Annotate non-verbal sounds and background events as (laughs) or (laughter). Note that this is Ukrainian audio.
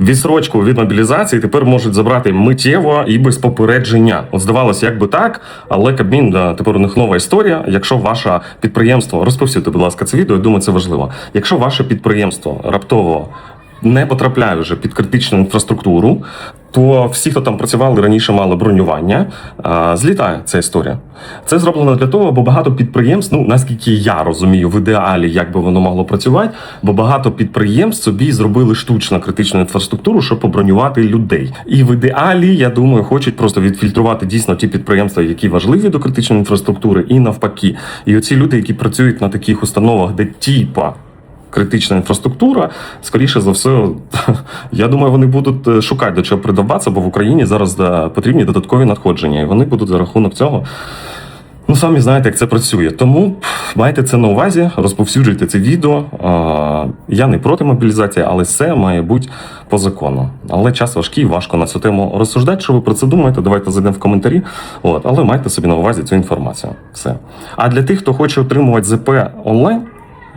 Відсрочку від мобілізації тепер можуть забрати миттєво і без попередження. От здавалося, як би так, але Кабмін да, тепер у них нова історія. Якщо ваше підприємство розповсюдьте, будь ласка, це відео, я думаю, це важливо. Якщо ваше підприємство раптово не потрапляє вже під критичну інфраструктуру, то всі, хто там працювали раніше, мали бронювання, злітає ця історія. Це зроблено для того, бо багато підприємств, ну наскільки я розумію, в ідеалі як би воно могло працювати, бо багато підприємств собі зробили штучно критичну інфраструктуру, щоб побронювати людей. І в ідеалі, я думаю, хочуть просто відфільтрувати дійсно ті підприємства, які важливі до критичної інфраструктури, і навпаки. І оці люди, які працюють на таких установах, де тіпа критична інфраструктура, скоріше за все, (laughs) я думаю, вони будуть е, шукати до чого придобатися, бо в Україні зараз е, потрібні додаткові надходження, і вони будуть за рахунок цього. Ну, самі знаєте, як це працює. Тому майте це на увазі, розповсюджуйте це відео. Я не проти мобілізації, але все має бути по закону. Але час важкий, важко на цю тему розсуждати. Що ви про це думаєте? Давайте зайдемо в коментарі. От, але майте собі на увазі цю інформацію. Все. А для тих, хто хоче отримувати ЗП онлайн.